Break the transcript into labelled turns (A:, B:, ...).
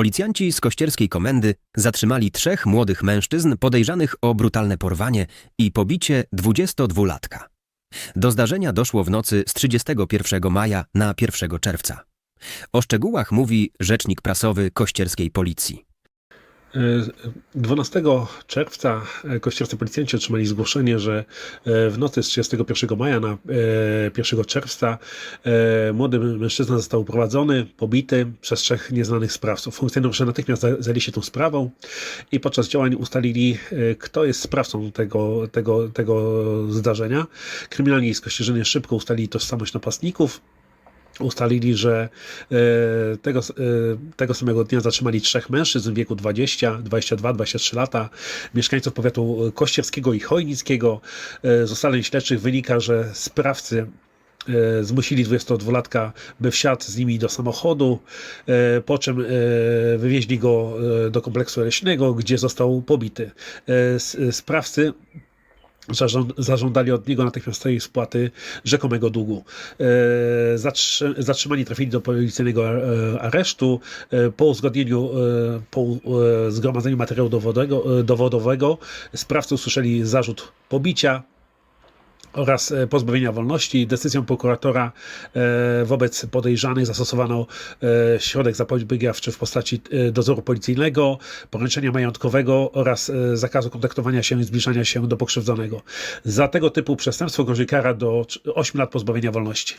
A: Policjanci z kościerskiej komendy zatrzymali trzech młodych mężczyzn podejrzanych o brutalne porwanie i pobicie 22-latka. Do zdarzenia doszło w nocy z 31 maja na 1 czerwca. O szczegółach mówi rzecznik prasowy kościerskiej policji.
B: 12 czerwca kościerscy policjanci otrzymali zgłoszenie, że e, w nocy z 31 maja na e, 1 czerwca e, młody mężczyzna został uprowadzony, pobity przez trzech nieznanych sprawców. Funkcjonariusze natychmiast za- zajęli się tą sprawą i podczas działań ustalili, e, kto jest sprawcą tego, tego, tego zdarzenia. Kryminalni z Kościerzyny szybko ustalili tożsamość napastników. Ustalili, że e, tego, e, tego samego dnia zatrzymali trzech mężczyzn w wieku 20, 22, 23 lata, mieszkańców powiatu kościerskiego i chojnickiego. E, Z ustaleń śledczych wynika, że sprawcy zmusili 22-latka, by wsiadł z nimi do samochodu, po czym wywieźli go do kompleksu leśnego, gdzie został pobity. Sprawcy zażądali od niego natychmiastowej spłaty rzekomego długu. E, zatrzy- Zatrzymani trafili do policyjnego e, aresztu. E, Po uzgodnieniu, po zgromadzeniu materiału dowodowego, dowodowego sprawcy usłyszeli zarzut pobicia oraz e, pozbawienia wolności. Decyzją prokuratora e, wobec podejrzanych zastosowano e, środek zapobiegawczy w postaci dozoru policyjnego, poręczenia majątkowego oraz zakazu kontaktowania się i zbliżania się do pokrzywdzonego. Za tego typu przestępstwo grozi kara do 8 lat pozbawienia wolności.